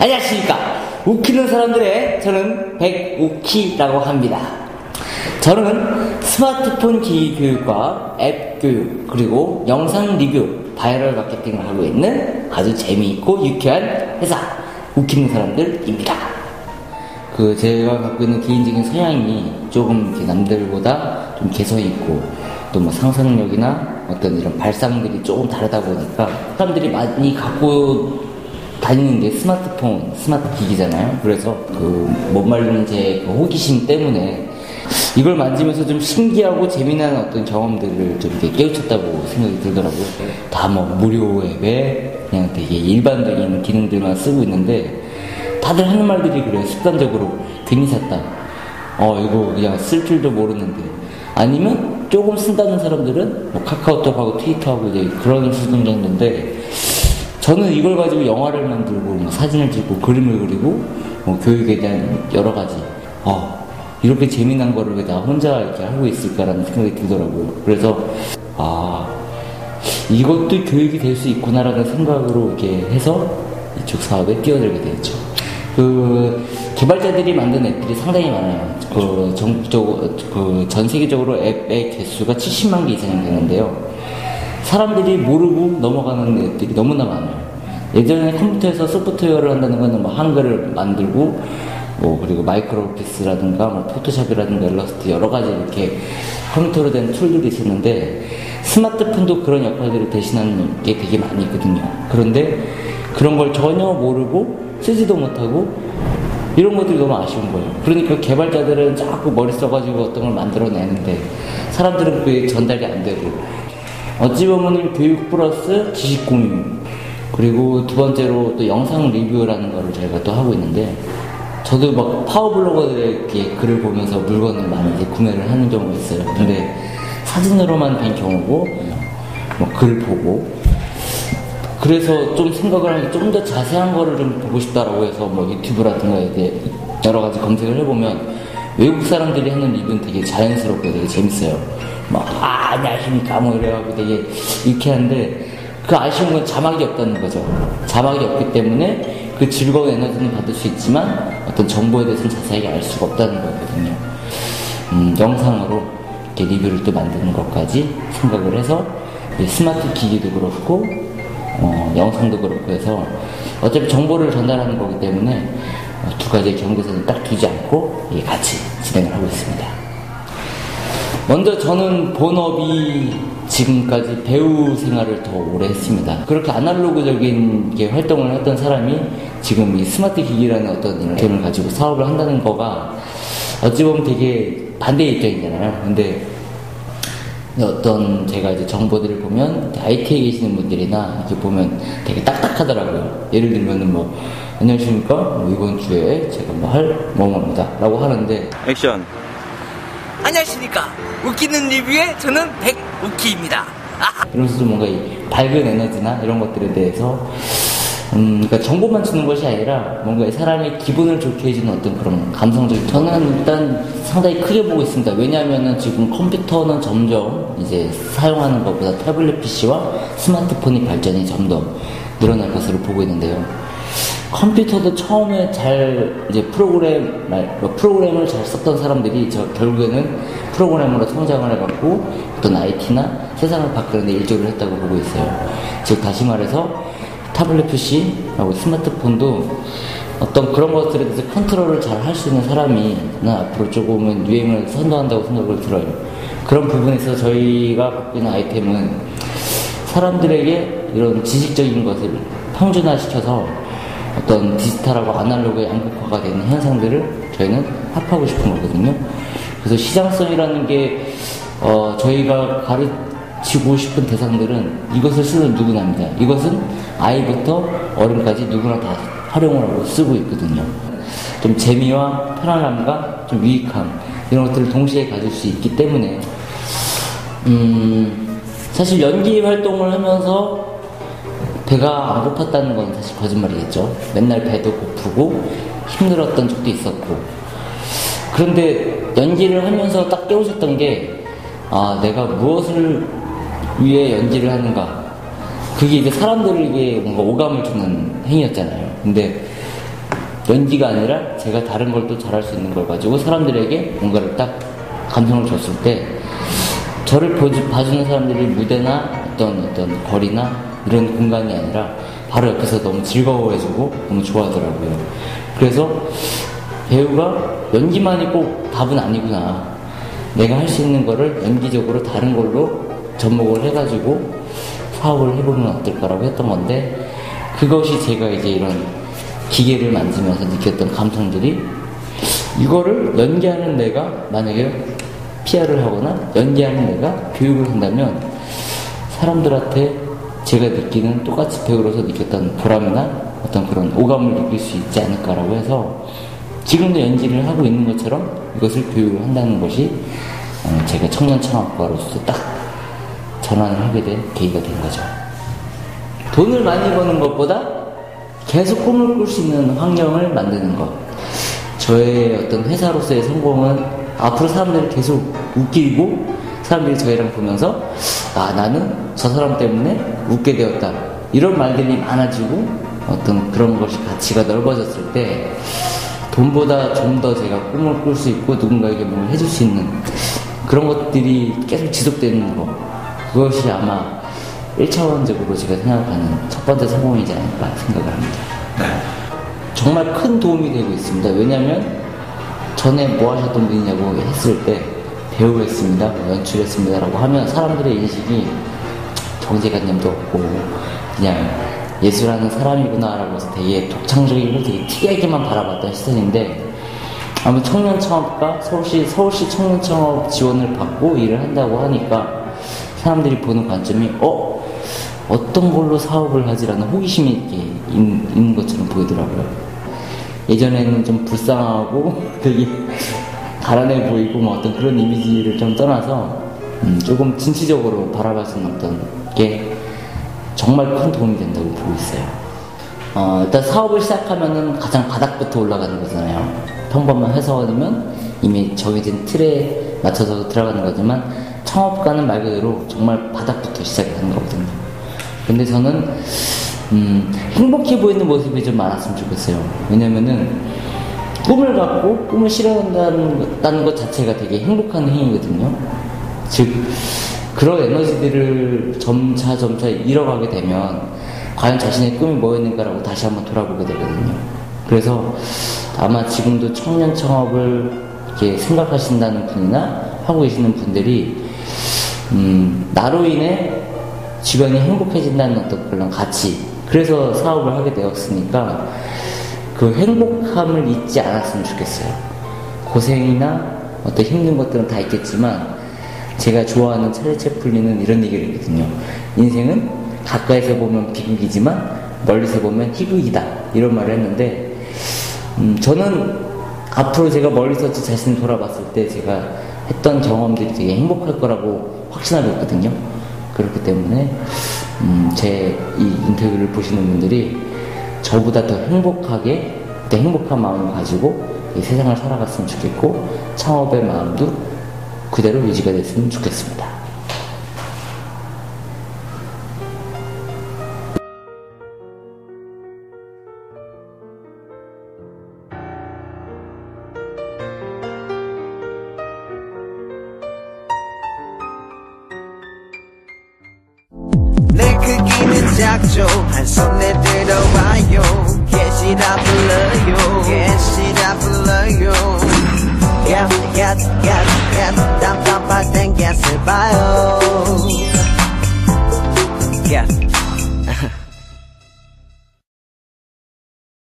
안녕하십니까. 웃기는 사람들의 저는 백우키라고 합니다. 저는 스마트폰 기기 교육과 앱 교육, 그리고 영상 리뷰, 바이럴 마케팅을 하고 있는 아주 재미있고 유쾌한 회사, 웃기는 사람들입니다. 그 제가 갖고 있는 개인적인 성향이 조금 남들보다 좀 개성이 있고 또 뭐 상상력이나 어떤 이런 발상들이 조금 다르다 보니까 사람들이 많이 갖고 다니는 게 스마트폰, 스마트 기기잖아요. 그래서 그 못 말리는 제그 호기심 때문에 이걸 만지면서 좀 신기하고 재미난 어떤 경험들을 좀 이렇게 깨우쳤다고 생각이 들더라고요. 다 뭐 무료 앱에 그냥 되게 일반적인 기능들만 쓰고 있는데 다들 하는 말들이 그래요. 습관적으로 괜히 샀다. 어, 이거 그냥 쓸 줄도 모르는데. 아니면 조금 쓴다는 사람들은 뭐 카카오톡하고 트위터하고 이제 그런 수준 정도인데 저는 이걸 가지고 영화를 만들고 뭐 사진을 찍고 그림을 그리고 뭐 교육에 대한 여러 가지 어, 이렇게 재미난 거를 왜 나 혼자 이렇게 하고 있을까라는 생각이 들더라고요. 그래서 아 이것도 교육이 될 수 있구나라는 생각으로 이렇게 해서 이쪽 사업에 뛰어들게 되었죠. 그 개발자들이 만든 앱들이 상당히 많아요. 그 전국적으로 그 전 세계적으로 앱의 개수가 70만 개 이상이 되는데요. 사람들이 모르고 넘어가는 앱들이 너무나 많아요. 예전에 컴퓨터에서 소프트웨어를 한다는 거는 뭐 한글을 만들고 뭐 그리고 마이크로 오피스라든가 뭐 포토샵이라든가 일러스트 여러 가지 이렇게 컴퓨터로 된 툴들이 있었는데 스마트폰도 그런 역할들을 대신하는 게 되게 많이 있거든요. 그런데 그런 걸 전혀 모르고 쓰지도 못하고 이런 것들이 너무 아쉬운 거예요. 그러니까 개발자들은 자꾸 머리 써가지고 어떤 걸 만들어내는데 사람들은 그게 전달이 안 되고 어찌 보면은 교육 플러스 지식 공유 그리고 두 번째로 또 영상 리뷰라는 거를 저희가 또 하고 있는데 저도 막 파워블로거들의 글을 보면서 물건을 많이 이제 구매를 하는 경우가 있어요. 근데 사진으로만 된 경우고 뭐 글 보고 그래서 좀 생각을 하니 좀 더 자세한 거를 좀 보고 싶다라고 해서 뭐 유튜브라든가 이제 여러 가지 검색을 해보면 외국 사람들이 하는 리뷰는 되게 자연스럽고 되게 재밌어요. 막, 아, 안녕하십니까. 뭐 이래가지고 되게 유쾌한데 그 아쉬운 건 자막이 없다는 거죠. 자막이 없기 때문에 그 즐거운 에너지는 받을 수 있지만 어떤 정보에 대해서는 자세하게 알 수가 없다는 거거든요. 음, 영상으로 이렇게 리뷰를 또 만드는 것까지 생각을 해서 스마트 기기도 그렇고 어, 영상도 그렇고 해서 어차피 정보를 전달하는 거기 때문에 어, 두 가지의 경계선을 딱 두지 않고 같이 진행을 하고 있습니다. 먼저 저는 본업이 지금까지 배우 생활을 더 오래 했습니다. 그렇게 아날로그적인 활동을 했던 사람이 지금 이 스마트 기기라는 어떤 이런 가지고 사업을 한다는 거가 어찌 보면 되게 반대 입장이잖아요. 근데 어떤 제가 이제 정보들을 보면 IT에 계시는 분들이나 이렇게 보면 되게 딱딱하더라고요. 예를 들면은 뭐 안녕하십니까 뭐 이번 주에 제가 뭐 할 뭐뭐입니다 라고 하는데 액션 안녕하십니까 웃기는 리뷰의 저는 백우키입니다. 이러면서 좀 뭔가 이 밝은 에너지나 이런 것들에 대해서 음, 그러니까 정보만 주는 것이 아니라 뭔가 사람의 기분을 좋게 해주는 어떤 그런 감성적인 저는 일단 상당히 크게 보고 있습니다. 왜냐하면은 지금 컴퓨터는 점점 이제 사용하는 것보다 태블릿 PC와 스마트폰이 발전이 점점 늘어날 것으로 보고 있는데요. 컴퓨터도 처음에 잘 이제 프로그램 뭐 프로그램을 잘 썼던 사람들이 저 결국에는 프로그램으로 성장을 해갖고 어떤 IT나 세상을 바꾸는데 일조를 했다고 보고 있어요. 즉 다시 말해서 타블렛 PC하고 스마트폰도 어떤 그런 것들에 대해서 컨트롤을 잘 할 수 있는 사람이 는 앞으로 조금은 유행을 선도한다고 생각을 들어요. 그런 부분에서 저희가 갖고 있는 아이템은 사람들에게 이런 지식적인 것을 평준화시켜서 어떤 디지털하고 아날로그의 양극화가 되는 현상들을 저희는 합하고 싶은 거거든요. 그래서 시장성이라는 게 어, 저희가 가르치고 싶은 대상들은 이것을 쓰는 누구나입니다. 이것은 아이부터 어른까지 누구나 다 활용을 하고 쓰고 있거든요. 좀 재미와 편안함과 좀 유익함 이런 것들을 동시에 가질 수 있기 때문에 음, 사실 연기 활동을 하면서 배가 안 고팠다는 건 사실 거짓말이겠죠. 맨날 배도 고프고 힘들었던 적도 있었고 그런데 연기를 하면서 딱 깨우쳤던 게 아, 내가 무엇을 위해 연기를 하는가 그게 이제 사람들에게 뭔가 오감을 주는 행위였잖아요. 근데 연기가 아니라 제가 다른 걸 또 잘할 수 있는 걸 가지고 사람들에게 뭔가를 딱 감성을 줬을 때 저를 봐주는 사람들이 무대나 어떤 어떤 거리나 이런 공간이 아니라 바로 옆에서 너무 즐거워해주고 너무 좋아하더라고요. 그래서 배우가 연기만이 꼭 답은 아니구나. 내가 할 수 있는 거를 연기적으로 다른 걸로 접목을 해가지고 사업을 해보면 어떨까라고 했던 건데 그것이 제가 이제 이런 기계를 만지면서 느꼈던 감성들이 이거를 연기하는 내가 만약에 PR을 하거나 연기하는 내가 교육을 한다면 사람들한테 제가 느끼는 똑같이 배우로서 느꼈던 보람이나 어떤 그런 오감을 느낄 수 있지 않을까라고 해서 지금도 연기를 하고 있는 것처럼 이것을 교육을 한다는 것이 어, 제가 청년 창업가로서 딱 전환을 하게 된 계기가 된 거죠. 돈을 많이 버는 것보다 계속 꿈을 꿀 수 있는 환경을 만드는 것. 저의 어떤 회사로서의 성공은 앞으로 사람들이 계속 웃기고 사람들이 저희랑 보면서 아 나는 저 사람 때문에 웃게 되었다 이런 말들이 많아지고 어떤 그런 것이 가치가 넓어졌을 때 돈보다 좀 더 제가 꿈을 꿀 수 있고 누군가에게 뭘 해줄 수 있는 그런 것들이 계속 지속되는 거 그것이 아마 1차원적으로 제가 생각하는 첫 번째 성공이지 않을까 생각을 합니다. 정말 큰 도움이 되고 있습니다. 왜냐하면 전에 뭐 하셨던 분이냐고 했을 때 배우했습니다, 뭐 연출했습니다라고 하면 사람들의 인식이 정제관념도 없고 그냥 예술하는 사람이구나라고 해서 되게 독창적이고 되게 특이하게만 바라봤던 시선인데 아마 청년 창업과 서울시 서울시 청년 창업 지원을 받고 일을 한다고 하니까 사람들이 보는 관점이 어 어떤 걸로 사업을 하지라는 호기심이 이렇게 있는 것처럼 보이더라고요. 예전에는 좀 불쌍하고 되게 가난해 보이고 뭐 어떤 그런 이미지를 좀 떠나서 음, 조금 진취적으로 바라볼 수 있는 어떤 게 정말 큰 도움이 된다고 보고 있어요. 어, 일단 사업을 시작하면은 가장 바닥부터 올라가는 거잖아요. 평범한 회사원이면 이미 정해진 틀에 맞춰서 들어가는 거지만 창업가는 말 그대로 정말 바닥부터 시작이 하는 거거든요. 근데 저는 음, 행복해 보이는 모습이 좀 많았으면 좋겠어요. 왜냐면은 꿈을 갖고 꿈을 실현한다는 것 자체가 되게 행복한 행위거든요. 즉 그런 에너지들을 점차 점차 잃어가게 되면 과연 자신의 꿈이 뭐였는가라고 다시 한번 돌아보게 되거든요. 그래서 아마 지금도 청년 창업을 이렇게 생각하신다는 분이나 하고 계시는 분들이 음, 나로 인해 주변이 행복해진다는 어떤 그런 가치 그래서 사업을 하게 되었으니까 그 행복함을 잊지 않았으면 좋겠어요. 고생이나 어떤 힘든 것들은 다 있겠지만 제가 좋아하는 찰리 채플린은 이런 얘기를 했거든요. 인생은 가까이서 보면 비극이지만 멀리서 보면 희극이다. 이런 말을 했는데 음, 저는 앞으로 제가 멀리서 제 자신을 돌아봤을 때 제가 했던 경험들이 되게 행복할 거라고 확신하고 있거든요. 그렇기 때문에 음, 제 이 인터뷰를 보시는 분들이 저보다 더 행복하게 더 행복한 마음을 가지고 이 세상을 살아갔으면 좋겠고 창업의 마음도 그대로 유지가 됐으면 좋겠습니다. 한 손에 들어와요. 개시라 불러요. 개시라 불러요. 갓갓갓갓 땀땀빠 땡겼을 봐요. 갓